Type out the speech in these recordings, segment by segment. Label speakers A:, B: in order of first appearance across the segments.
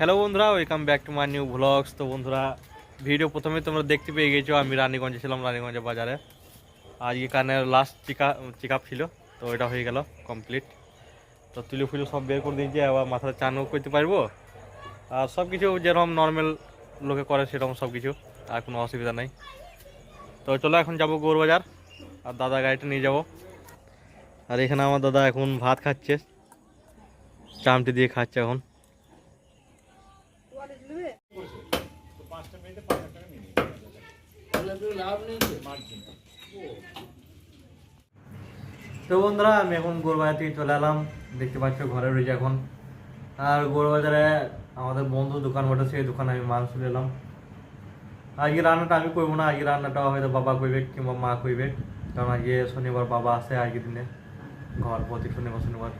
A: Hello বন্ধুরা welcome back to my new vlogs তো বন্ধুরা ভিডিও প্রথমে তোমরা দেখতে পেয়ে গেছো, আমি রানীগঞ্জে ছিলাম, রানীগঞ্জের বাজারে। আজকে কানের লাস্ট চেক চেক ছিল, তো এটা হয়ে গেল কমপ্লিট তো তুলি ফুলি সব বের করে দিয়েছি আবার মাথায় চানও করতে পারব। আর সব কিছু যেরকম নর্মাল লোকে করে, সেরকম সব কিছু আর কোনো অসুবিধা নেই। তো চলো এখন যাব গৌরবাজার, আর দাদা গাড়িটা নিয়ে যাব। আর এখানে আমার দাদা এখন ভাত খাচ্ছে, চামটি দিয়ে খাচ্ছে এখন। তো বন্ধুরা, আমি এখন গোরবাজার থেকে চলে এলাম। দেখতে পাচ্ছ ঘরে রয়েছে এখন। আর গোরবাজারে আমাদের বন্ধু দোকান বটে, সেই দোকানে আমি মাংস এলাম। আজকে রান্নাটা আমি করব না, আজকে রান্নাটা হয়তো বাবা করবে কিংবা মা করবে। কারণ আজকে শনিবার বাবা আসে আজকে দিনে। ঘর প্রতি শনিবার শনিবার।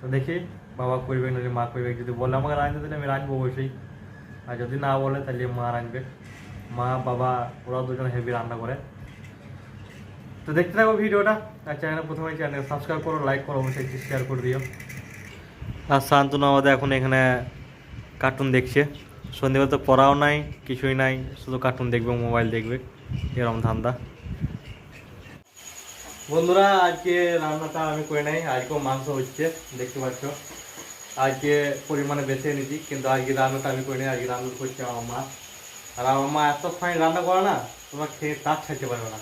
A: তো দেখি বাবা করবে না মা করবে, যদি বলে আমাকে রাঁধতে দিলে আমি রাঁধবো অবশ্যই। আর যদি না বলে তাহলে মা রাঁধবে মা বাবা ওরা দুজন হেভি রান্না করে। তো দেখতে থাকো ভিডিওটা আর চ্যানেল প্রথমে চ্যানেল সাবস্ক্রাইব করো লাইক করো অবশ্যই শেয়ার করে দিও। আর শান্তনু আমাদের এখন এখানে কার্টুন দেখছে। সন্ধ্যেবেলা তো পড়াও নাই কিছুই নাই শুধু কার্টুন দেখবে মোবাইল দেখবে এরকম ধান্দা। বন্ধুরা আজকে রান্নাটা আমি করে নাই আজকেও মাংস হচ্ছে দেখতে পাচ্ছ। আজকে পরিমাণে বেছে এনেছি, কিন্তু আজকে রান্নাটা আমি করে নাই আজকে রান্না করছে আমার মা। আর আমার মা এত ফাইন রান্না করে না, তোমার খেয়ে তার ছাড়তে পারবে না।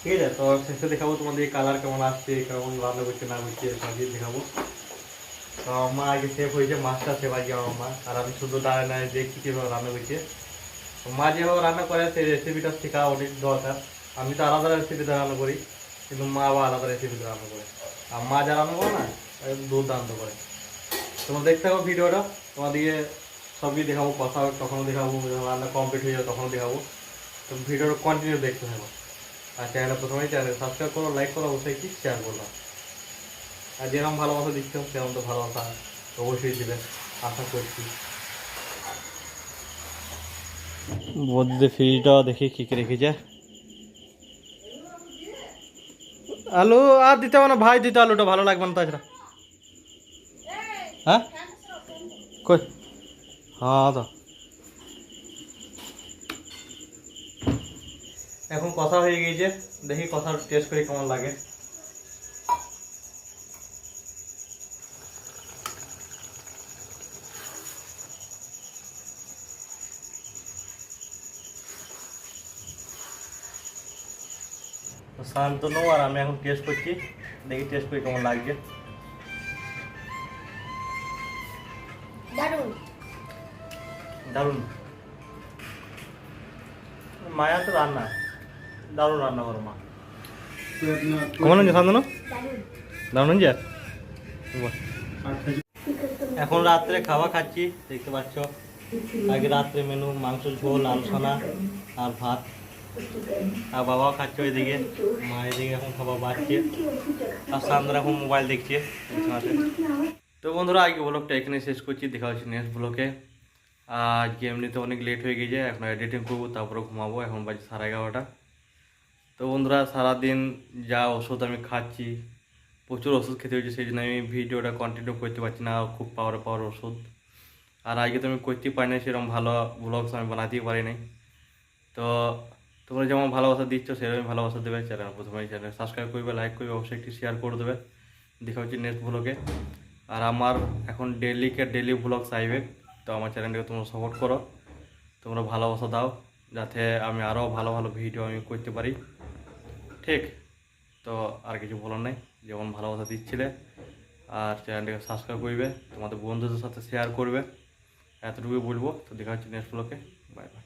A: ঠিক আছে, তো শেষে দেখাবো তোমাদের কালার কেমন আসছে, কেমন রান্না করছে, না করছে সবই দেখাবো। তো আমার মা আগে সেফ হয়েছে মাছটা সেফ আজকে আমার মা। আর আমি শুধু দাঁড়ায় না দেখছি কীভাবে রান্না করছে। মা যেভাবে রান্না করে সেই রেসিপিটা শেখা অনেক দরকার। আমি তো আলাদা রেসিপিতে রান্না করি, কিন্তু মা আবার আলাদা রেসিপিতে রান্না করে। আর মা যা রান্না করে না দুর্দান্ত করে। তোমরা দেখতে থাকো ভিডিওটা, তোমাদেরকে সবই দেখাবো, কথা তখনও দেখাবো, রান্না কমপ্লিট হয়ে যাবে তখনও দেখাবো। তো ভিডিওটা কন্টিনিউ দেখতে থাকো। আর চ্যানেলটা প্রথমেই চ্যানেল সাবস্ক্রাইব করো লাইক করো, অবশ্যই কি শেয়ার করো। আর যেরকম ভালোবাসা দিচ্ছ, সেরকম তো ভালোবাসা অবশ্যই দেবে, আশা করছি। বদ্যে ফ্রিজটা দেখি কী কী রেখেছে। আলু আর দিতে হবে না, ভাই দিতে আলুটা ভালো লাগবে না তাছাড়া। হ্যাঁ কই হ্যাঁ তো এখন কথা হয়ে গিয়েছে। দেখি কথা টেস্ট করে কেমন লাগে। তো শান্তনু আর আমি এখন টেস্ট করছি। দেখি টেস্ট করে কেমন লাগছে।
B: দারুণ।
A: মায়া তো রান্না। দারুণ রান্না করো মা। কেমন হয়েছে
B: দারুণ।
A: দারুণ হয়েছে? এখন রাত্রে খাওয়া খাচ্ছি দেখতে পাচ্ছ। আগে রাত্রে মেনু মাংস ঝোল আলসানা আর ভাত। আর বাবাও খাচ্ছে ওইদিকে। মা এদিকে এখন খাবার বাড়ছে। আর সান্দরা এখন মোবাইল দেখছে। তো বন্ধুরা আজকে ব্লগটা এখানে শেষ করছি। দেখা হচ্ছে নেক্সট ব্লগে আর আজকে এমনিতে অনেক লেট হয়ে গেছে এখন এডিটিং করব, তারপরে ঘুমাবো, এখন বাজে সাড়ে এগারোটা। তো বন্ধুরা, সারাদিন যা ওষুধ আমি খাচ্ছি, প্রচুর ওষুধ খেতে হয়েছে, সেই জন্য আমি ভিডিওটা কন্টিনিউ করতে পারছি না, খুব পাওয়ার পাওয়ার ওষুধ। আর আজকে তো আমি করতেই পারি না সেরকম ভালো ব্লগস আমি বানাতেই পারি নাই। তো তোমরা যেমন ভালোবাসা দিচ্ছ, সেরকমই ভালোবাসা দেবে চ্যানেল প্রথমে চ্যানেল সাবস্ক্রাইব করবে লাইক করবে, অবশ্যই একটি শেয়ার করে দেবে। দেখা হচ্ছে নেক্সট ব্লগে আর আমার এখন ডেলিকে ডেলি ব্লগ চাইবে। তো আমার চ্যানেলটাকে তোমরা সাপোর্ট করো। তোমরা ভালোবাসা দাও, যাতে আমি আরও ভালো ভালো ভিডিও আমি করতে পারি। ঠিক? তো আর কিছু বলার নেই, যেমন ভালোবাসা দিচ্ছিলে। আর চ্যানেলটাকে সাবস্ক্রাইব করবে, তোমাদের বন্ধুদের সাথে শেয়ার করবে। এতটুকুই বলব, তো দেখা হচ্ছে নেক্সট ব্লকে বাই বাই